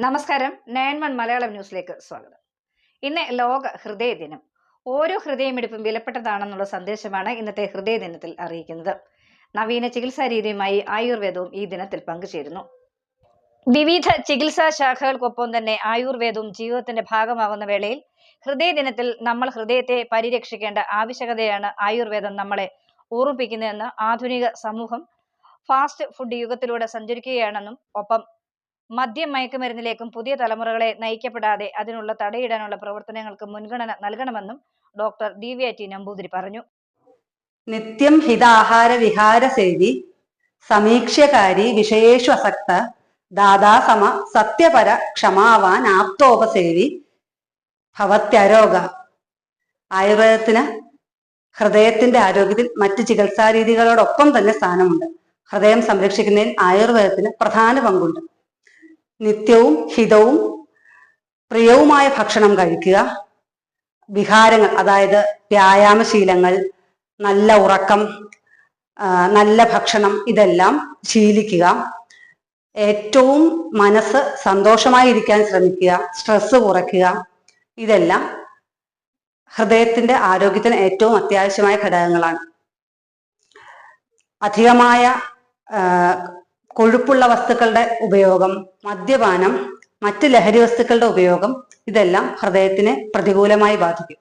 നമസ്കാരം. Nine one Malayalam ന്യൂസിലേക്ക് സ്വാഗതം. ഇന്ന് ലോക ഹൃദയ ദിനം. ഓരോ ഹൃദയമിടിപ്പും വിലപ്പെട്ടതാണെന്നുള്ള സന്ദേശമാണ് ഇന്നത്തെ ഹൃദയ ദിനത്തിൽ അറിയിക്കുന്നത്. നവീന ചികിത്സാ രീതിയുമായി ആയുർവേദവും ഈ ദിനത്തിൽ പങ്കുചേരുന്നു. വിവിധ ചികിത്സാ ശാഖകൾക്കൊപ്പം തന്നെ ആയുർവേദവും ജീവിതത്തിന്റെ ഭാഗമാകുന്ന വേളയിൽ ഹൃദയ ദിനത്തിൽ നമ്മൾ ഹൃദയത്തെ പരിരക്ഷിക്കേണ്ട ആവശ്യകതയാണ് ആയുർവേദം നമ്മളെ ഓർമ്മിപ്പിക്കുന്നതെന്ന് ആധുനിക സമൂഹം ഫാസ്റ്റ് ഫുഡ് യുഗത്തിലൂടെ സഞ്ചരിക്കുകയാണെന്നും ഒപ്പം മദ്യം മയക്കുമരുന്നിലേക്കും പുതിയ തലമുറകളെ നയിക്കപ്പെടാതെ അതിനുള്ള തടയിടാനുള്ള പ്രവർത്തനങ്ങൾക്ക് മുൻഗണന നൽകണമെന്നും ഡോക്ടർ വി ടി നമ്പൂതിരി പറഞ്ഞു. നിത്യം ഹിതാഹാര വിഹാര സേവി സമീക്ഷ്യകാരി വിഷയേഷു അസക്ത ദാദാസമ സത്യപര ക്ഷമാവാൻ ആപ്തോപസേവി ഭവത്യരോഗ. ആയുർവേദത്തിന് ഹൃദയത്തിന്റെ ആരോഗ്യത്തിൽ മറ്റ് ചികിത്സാ രീതികളോടൊപ്പം തന്നെ സ്ഥാനമുണ്ട്. ഹൃദയം സംരക്ഷിക്കുന്നതിൽ ആയുർവേദത്തിന് പ്രധാന പങ്കുണ്ട്. നിത്യവും ഹിതവും പ്രിയവുമായ ഭക്ഷണം കഴിക്കുക. വിഹാരങ്ങൾ അതായത് വ്യായാമശീലങ്ങൾ നല്ല ഉറക്കം നല്ല ഭക്ഷണം ഇതെല്ലാം ശീലിക്കുക. ഏറ്റവും മനസ്സ് സന്തോഷമായി ഇരിക്കാൻ ശ്രമിക്കുക. സ്ട്രെസ് കുറയ്ക്കുക. ഇതെല്ലാം ഹൃദയത്തിന്റെ ആരോഗ്യത്തിന് ഏറ്റവും അത്യാവശ്യമായ ഘടകങ്ങളാണ്. അധികമായ കൊഴുപ്പുള്ള വസ്തുക്കളുടെ ഉപയോഗം മദ്യപാനം മറ്റ് ലഹരി വസ്തുക്കളുടെ ഉപയോഗം ഇതെല്ലാം ഹൃദയത്തിന് പ്രതികൂലമായി ബാധിക്കും.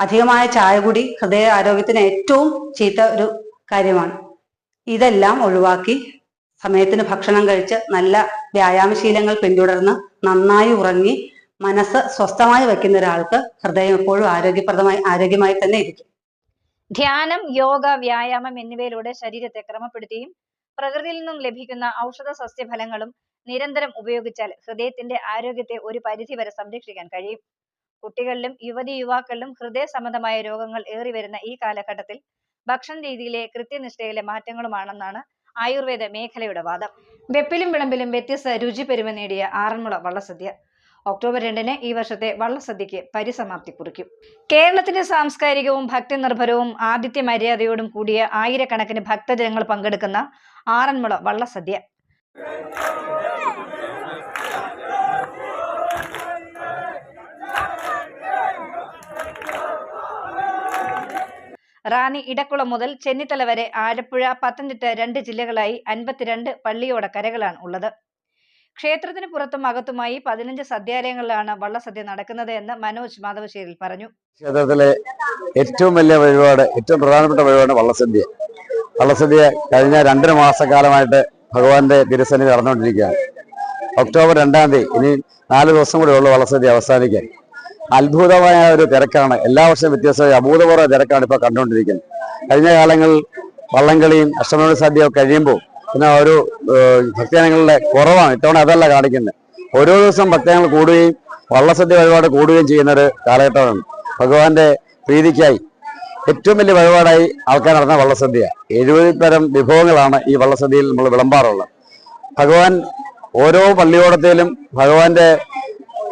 അധികമായ ചായ കുടി ഹൃദയ ആരോഗ്യത്തിന് ഏറ്റവും ചീത്ത ഒരു കാര്യമാണ്. ഇതെല്ലാം ഒഴിവാക്കി സമയത്തിന് ഭക്ഷണം കഴിച്ച് നല്ല വ്യായാമശീലങ്ങൾ പിന്തുടർന്ന് നന്നായി ഉറങ്ങി മനസ്സ് സ്വസ്ഥമായി വയ്ക്കുന്ന ഒരാൾക്ക് ഹൃദയം എപ്പോഴും ആരോഗ്യപ്രദമായി ആരോഗ്യമായി തന്നെ ഇരിക്കും. ധ്യാനം യോഗ വ്യായാമം എന്നിവയിലൂടെ ശരീരത്തെ ക്രമപ്പെടുത്തിയും പ്രകൃതിയിൽ നിന്നും ലഭിക്കുന്ന ഔഷധ സസ്യഫലങ്ങളും നിരന്തരം ഉപയോഗിച്ചാൽ ഹൃദയത്തിന്റെ ആരോഗ്യത്തെ ഒരു പരിധി വരെ സംരക്ഷിക്കാൻ കഴിയും. കുട്ടികളിലും യുവതി യുവാക്കളിലും ഹൃദയ സംബന്ധമായ രോഗങ്ങൾ ഏറി വരുന്ന ഈ കാലഘട്ടത്തിൽ ഭക്ഷണ രീതിയിലെ കൃത്യനിഷ്ഠയിലെ മാറ്റങ്ങളുമാണെന്നാണ് ആയുർവേദ മേഖലയുടെ വാദം. വെപ്പിലും വിളമ്പിലും വ്യത്യസ്ത രുചി പെരുമ നേടിയ ആറന്മുള വള്ളസദ്യ. ഒക്ടോബർ രണ്ടിന് ഈ വർഷത്തെ വള്ളസദ്യക്ക് പരിസമാപ്തി കുറിക്കും. കേരളത്തിന്റെ സാംസ്കാരികവും ഭക്തി നിർഭരവും ആദിത്യ മര്യാദയോടും കൂടിയ ആയിരക്കണക്കിന് ഭക്തജനങ്ങൾ പങ്കെടുക്കുന്ന ആറന്മുള വള്ളസദ്യ. റാന്നി ഇടക്കുളം മുതൽ ചെന്നിത്തല വരെ ആലപ്പുഴ പത്തനംതിട്ട രണ്ട് ജില്ലകളായി അൻപത്തിരണ്ട് പള്ളിയോട കരകളാണ് ഉള്ളത്. ക്ഷേത്രത്തിന് പുറത്തും അകത്തുമായി പതിനഞ്ച് സദ്യാലയങ്ങളിലാണ് വള്ളസദ്യ നടക്കുന്നത് എന്ന് മനോജ് മാധവശ്ശേരിൽ പറഞ്ഞു. ക്ഷേത്രത്തിലെ ഏറ്റവും വലിയ വഴിപാട് ഏറ്റവും പ്രധാനപ്പെട്ട വഴിപാട് വള്ളസദ്യ. വള്ളസദ്യ കഴിഞ്ഞ രണ്ടര മാസക്കാലമായിട്ട് ഭഗവാന്റെ തിരുസന്നിധി നടന്നുകൊണ്ടിരിക്കുകയാണ്. ഒക്ടോബർ രണ്ടാം തീയതി ഇനി നാല് ദിവസം കൂടെ ഉള്ളു വള്ളസദ്യ അവസാനിക്കാൻ. അത്ഭുതമായ ഒരു തിരക്കാണ്. എല്ലാ വർഷവും വ്യത്യസ്തമായ അഭൂതപൂർവ തിരക്കാണ് ഇപ്പോൾ കണ്ടുകൊണ്ടിരിക്കുന്നത്. കഴിഞ്ഞ കാലങ്ങളിൽ വള്ളംകളിയും അഷ്ടമി സദ്യ കഴിയുമ്പോൾ പിന്നെ ഒരു ഭക്തജനങ്ങളുടെ കുറവാണ്. ഇത്തവണ അതല്ല കാണിക്കുന്നത് ഓരോ ദിവസം ഭക്തജനങ്ങൾ കൂടുകയും വള്ളസദ്യ വഴിപാട് കൂടുകയും ചെയ്യുന്ന ഒരു കാലഘട്ടമാണ്. ഭഗവാന്റെ പ്രീതിക്കായി ഏറ്റവും വലിയ വഴിപാടായി ആൾക്കാർ നടന്ന വള്ളസദ്യ. എഴുപതിൽ തരം വിഭവങ്ങളാണ് ഈ വള്ളസദ്യയിൽ നമ്മൾ വിളമ്പാറുള്ളത്. ഭഗവാൻ ഓരോ പള്ളിയോടത്തിലും ഭഗവാന്റെ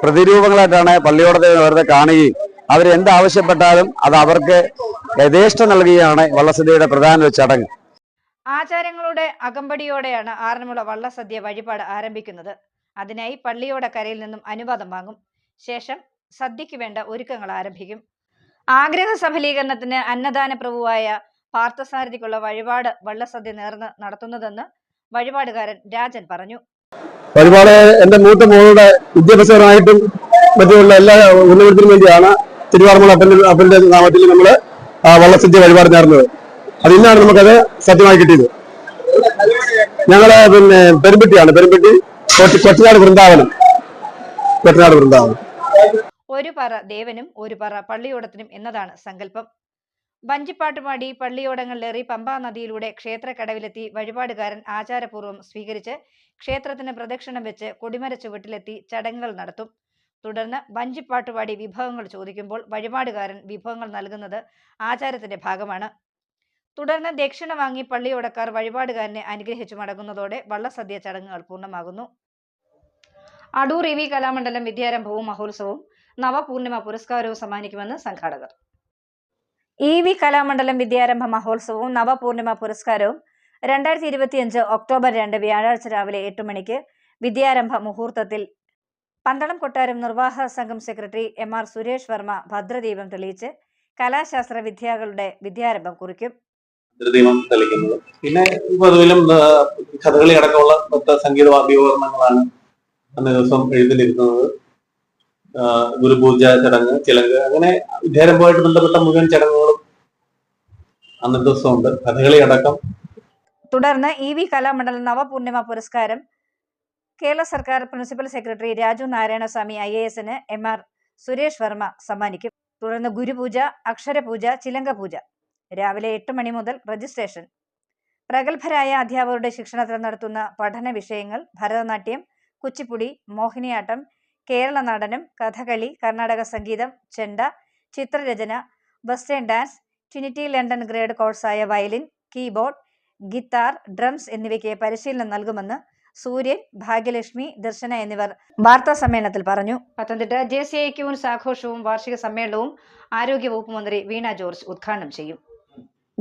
പ്രതിരൂപങ്ങളായിട്ടാണ് പള്ളിയോടത്തെ അവരുടെ കാണുകയും അവരെന്താവശ്യപ്പെട്ടാലും അത് അവർക്ക് യഥേഷ്ടം നൽകുകയാണ് വള്ളസദ്യയുടെ പ്രധാന ചടങ്ങ്. ആചാരങ്ങളുടെ അകമ്പടിയോടെയാണ് ആറന്മുള വള്ളസദ്യ വഴിപാട് ആരംഭിക്കുന്നത്. അതിനായി പള്ളിയോട കരയിൽ നിന്നും അനുവാദം വാങ്ങും. ശേഷം സദ്യയ്ക്ക് വേണ്ട ഒരുക്കങ്ങൾ ആരംഭിക്കും. ആഗ്രഹ സഫലീകരണത്തിന് അന്നദാന പ്രഭുവായ പാർത്ഥസാരഥിക്കുള്ള വഴിപാട് വള്ളസദ്യ നേർന്ന് നടത്തുന്നതെന്ന് വഴിപാടുകാരൻ രാജൻ പറഞ്ഞു. വഴിപാട് എന്റെ മൂത്ത മോളുടെ വിദ്യാഭ്യാസപരമായിട്ടും മറ്റുള്ള എല്ലാ ഉന്നമനത്തിനും വേണ്ടിയാണ് തിരുവാറന്മുള അപ്പന്റെ അപ്പന്റെ നാമത്തിൽ നമ്മൾ വള്ളസദ്യ വഴിപാട് നേർന്നത്. അത് ഇന്നാണ് നമുക്കത് സത്യമായി കിട്ടിയത്. ഞങ്ങൾ പിന്നെ പെരുമ്പട്ടിയാണ്. പെരുമ്പട്ടി കൊച്ചിനാട് വൃന്ദാവനം. കൊച്ചിനാട് വൃന്ദാവനം. ഒരു പറ ദേവനും ഒരു പറ പള്ളിയോടത്തിനും എന്നതാണ് സങ്കല്പം. വഞ്ചിപ്പാട്ടുപാടി പള്ളിയോടങ്ങളിലേറി പമ്പാ നദിയിലൂടെ ക്ഷേത്രക്കടവിലെത്തി വഴിപാടുകാരൻ ആചാരപൂർവം സ്വീകരിച്ച് ക്ഷേത്രത്തിന് പ്രദക്ഷിണം വെച്ച് കൊടിമര ചുവട്ടിലെത്തി ചടങ്ങുകൾ നടത്തും. തുടർന്ന് വഞ്ചിപ്പാട്ടുപാടി വിഭവങ്ങൾ ചോദിക്കുമ്പോൾ വഴിപാടുകാരൻ വിഭവങ്ങൾ നൽകുന്നത് ആചാരത്തിന്റെ ഭാഗമാണ്. തുടർന്ന് ദക്ഷിണ വാങ്ങി പള്ളിയോടക്കാർ വഴിപാടുകാരനെ അനുഗ്രഹിച്ചു മടങ്ങുന്നതോടെ വള്ളസദ്യ ചടങ്ങുകൾ പൂർണമാകുന്നു. അടൂർ ഇ വി കലാമണ്ഡലം വിദ്യാരംഭവും മഹോത്സവവും നവപൂർണിമ പുരസ്കാരവും സമ്മാനിക്കുമെന്ന് സംഘാടകർ. ഇ വി കലാമണ്ഡലം വിദ്യാരംഭ മഹോത്സവവും നവപൂർണിമ പുരസ്കാരവും രണ്ടായിരത്തി ഇരുപത്തിയഞ്ച് ഒക്ടോബർ രണ്ട് വ്യാഴാഴ്ച രാവിലെ എട്ട് മണിക്ക് വിദ്യാരംഭ മുഹൂർത്തത്തിൽ പന്തളം കൊട്ടാരം നിർവാഹ സംഘം secretary M R Suresh Varma ഭദ്രദീപം തെളിയിച്ച് കലാശാസ്ത്ര വിദ്യാകളുടെ വിദ്യാരംഭം കുറിക്കും. ദീപം തെളിക്കുന്നത്. പിന്നെ പൊതുവിലും കഥകളി അടക്കമുള്ള മറ്റ് സംഗീത വാദ്യോപകരണങ്ങളാണ് അന്നേ ദിവസം എഴുതിലിരുന്നത് ഗുരുപൂജ ചടങ്ങ് ചിലങ്ക് അങ്ങനെ വിദ്യാരംഭമായിട്ട് ബന്ധപ്പെട്ട മുഴുവൻ ചടങ്ങുകളും അന്നത്തെ ദിവസമുണ്ട്. കഥകളി അടക്കം. തുടർന്ന് ഇ വി കലാമണ്ഡലം നവപൂർണിമ പുരസ്കാരം കേരള സർക്കാർ principal secretary Raju Narayanaswamy I A എസിന് എം ആർ സുരേഷ് വർമ്മ സമ്മാനിക്കും. തുടർന്ന് ഗുരുപൂജ അക്ഷരപൂജ ചിലങ്ക പൂജ രാവിലെ എട്ട് മണി മുതൽ രജിസ്ട്രേഷൻ. പ്രഗത്ഭരായ അധ്യാപകരുടെ ശിക്ഷണത്തിൽ നടത്തുന്ന പഠന വിഷയങ്ങൾ ഭരതനാട്യം കുച്ചിപ്പുടി മോഹിനിയാട്ടം കേരള നടനം കഥകളി കർണാടക സംഗീതം ചെണ്ട ചിത്രരചന western dance Trinity London grade കോഴ്സായ violin keyboard guitar drums എന്നിവയ്ക്ക് പരിശീലനം നൽകുമെന്ന് സൂര്യൻ ഭാഗ്യലക്ഷ്മി ദർശന എന്നിവർ വാർത്താ സമ്മേളനത്തിൽ പറഞ്ഞു. Pathanamthitta J C I queens ആഘോഷവും വാർഷിക സമ്മേളനവും ആരോഗ്യവകുപ്പ് മന്ത്രി വീണ ജോർജ് ഉദ്ഘാടനം ചെയ്യും.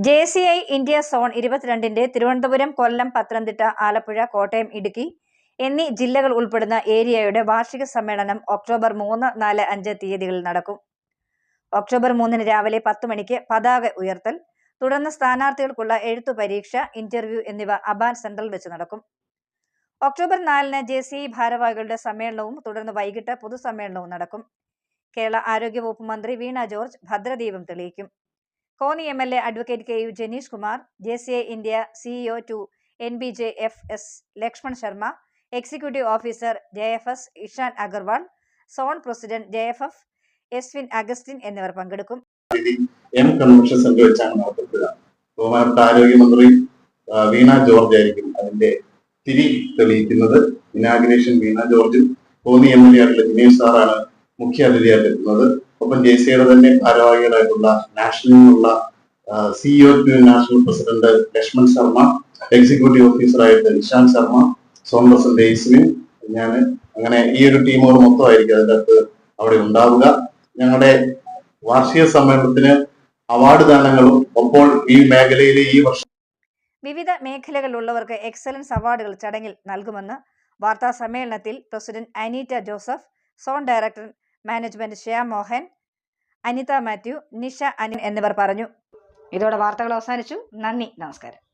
J C I India zone ഇരുപത്തിരണ്ടിന്റെ Thiruvananthapuram Kollam Pathanamthitta Alappuzha Kottayam Idukki എന്നീ ജില്ലകൾ ഉൾപ്പെടുന്ന ഏരിയയുടെ വാർഷിക സമ്മേളനം ഒക്ടോബർ മൂന്ന് നാല് അഞ്ച് തീയതികളിൽ നടക്കും. ഒക്ടോബർ മൂന്നിന് രാവിലെ പത്ത് മണിക്ക് പതാക ഉയർത്തൽ തുടർന്ന് സ്ഥാനാർത്ഥികൾക്കുള്ള എഴുത്തു പരീക്ഷ ഇന്റർവ്യൂ എന്നിവ അബാൻ സെൻട്രൽ വെച്ച് നടക്കും. ഒക്ടോബർ നാലിന് ജെ സി ഐ ഭാരവാഹികളുടെ സമ്മേളനവും തുടർന്ന് വൈകിട്ട് പൊതുസമ്മേളനവും നടക്കും. കേരള ആരോഗ്യവകുപ്പ് മന്ത്രി വീണ ജോർജ് ഭദ്രദീപം തെളിയിക്കും. Konni M L A advocate K U Janeesh Kumar J C A India CEO to N B J F S Lakshman Sharma executive officer J F S Ishan Agarwal zone president J F F Eswin Augustine എന്നിവർ പങ്കെടുക്കും. M convention ആരോഗ്യമന്ത്രി വീണ George ആയിരിക്കും അതിന്റെ തിരി തെളിയിക്കുന്നത്. Inauguration വീണ ജോർജും Konni M L A ആയിട്ടുള്ള ദിനേശ് സാറാണ് മുഖ്യ അതിഥിയായിട്ട് എത്തുന്നത്. ഒപ്പം ജെ സിയുടെ തന്നെ ഭാരവാഹികളായിട്ടുള്ള നാഷണലിൽ നിന്നുള്ള CEO to national president Lakshman Sharma executive ഓഫീസറായിട്ട് Nishant Sharma zone president എയ്സ്വിൻ ഞാൻ അങ്ങനെ ഈ ഒരു ടീമുകൾ മൊത്തമായിരിക്കും അതിന്റെ അകത്ത് അവിടെ ഉണ്ടാവുക. ഞങ്ങളുടെ വാർഷിക സമ്മേളനത്തിന് അവാർഡ് ദാനങ്ങളും ഒപ്പോൾ ഈ മേഖലയിലെ ഈ വർഷം വിവിധ മേഖലകളിലുള്ളവർക്ക് എക്സലൻസ് അവാർഡുകൾ ചടങ്ങിൽ നൽകുമെന്ന് വാർത്താ സമ്മേളനത്തിൽ president Aneeta Joseph zone director management Shyam Mohan Anitha Mathew Nisha Anin എന്നിവർ പറഞ്ഞു. ഇതോടെ വാർത്തകൾ അവസാനിച്ചു. നന്ദി. നമസ്കാരം.